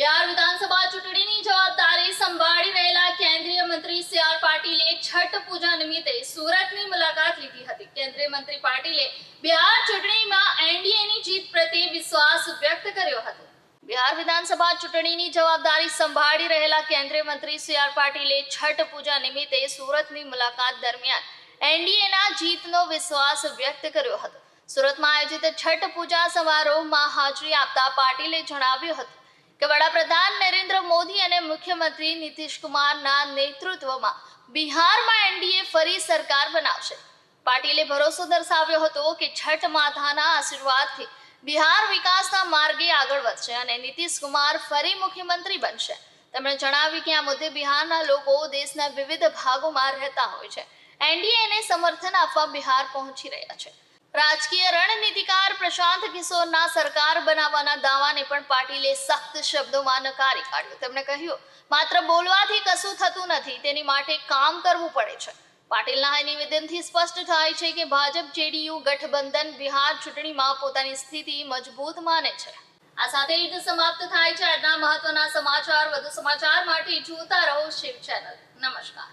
બિહાર વિધાનસભા ચૂંટણીની જવાબદારી સંભાળી રહેલા કેન્દ્રીય મંત્રી સી આર પાટીલે છઠ પૂજા નિમિત્તે સુરતની મુલાકાત લીધી હતી. કેન્દ્રીય મંત્રી પાટીલે બિહાર ચૂંટણીમાં એનડીએની જીત પ્રત્યે વિશ્વાસ વ્યક્ત કર્યો હતો. બિહાર વિધાનસભા ચૂંટણીની જવાબદારી સંભાળી રહેલા કેન્દ્રીય મંત્રી સી આર પાટીલે છઠ પૂજા નિમિત્તે સુરતની મુલાકાત દરમિયાન એનડીએના જીતનો વિશ્વાસ વ્યક્ત કર્યો હતો. સુરતમાં આયોજિત છઠ પૂજા સમારોહમાં હાજરી આપતા પાટીલે જણાવ્યું હતું કે વડાપ્રધાન નરેન્દ્ર મોદી અને મુખ્યમંત્રી નીતિશ કુમારના નેતૃત્વમાં બિહારમાં એનડીએ ફરી સરકાર બનાવશે. પાટીલે ભરોસો દર્શાવ્યો હતો કે છઠ માતાના આશીર્વાદથી બિહાર વિકાસના માર્ગે આગળ વધશે અને નીતિશ કુમાર ફરી મુખ્યમંત્રી બનશે. તેમણે જણાવ્યું કે આ મુદ્દે બિહારના લોકો દેશના વિવિધ ભાગોમાં રહેતા હોય છે. એનડીએને સમર્થન આપવા બિહાર પહોંચી રહ્યા છે. રાજકીય રણનીતિકાર પ્રશાંત કિશોરના સરકાર બનાવવાના દાવાને પણ પાટીલે સખ્ત શબ્દોમાં નકારી કાઢ્યો. તેમણે કહ્યું, માત્ર બોલવાથી કશું થતું નથી, તેની માટે કામ કરવું પડે છે. પાટીલના આ નિવેદનથી સ્પષ્ટ થાય છે કે ભાજપ જેડીયુ ગઠબંધન બિહાર ચૂંટણીમાં પોતાની સ્થિતિ મજબૂત માને છે. આ સાથે યુદ્ધ સમાપ્ત થાય છે આજના મહત્વના સમાચાર. વધુ સમાચાર માટે જોતા રહો શિવ ચેનલ. નમસ્કાર.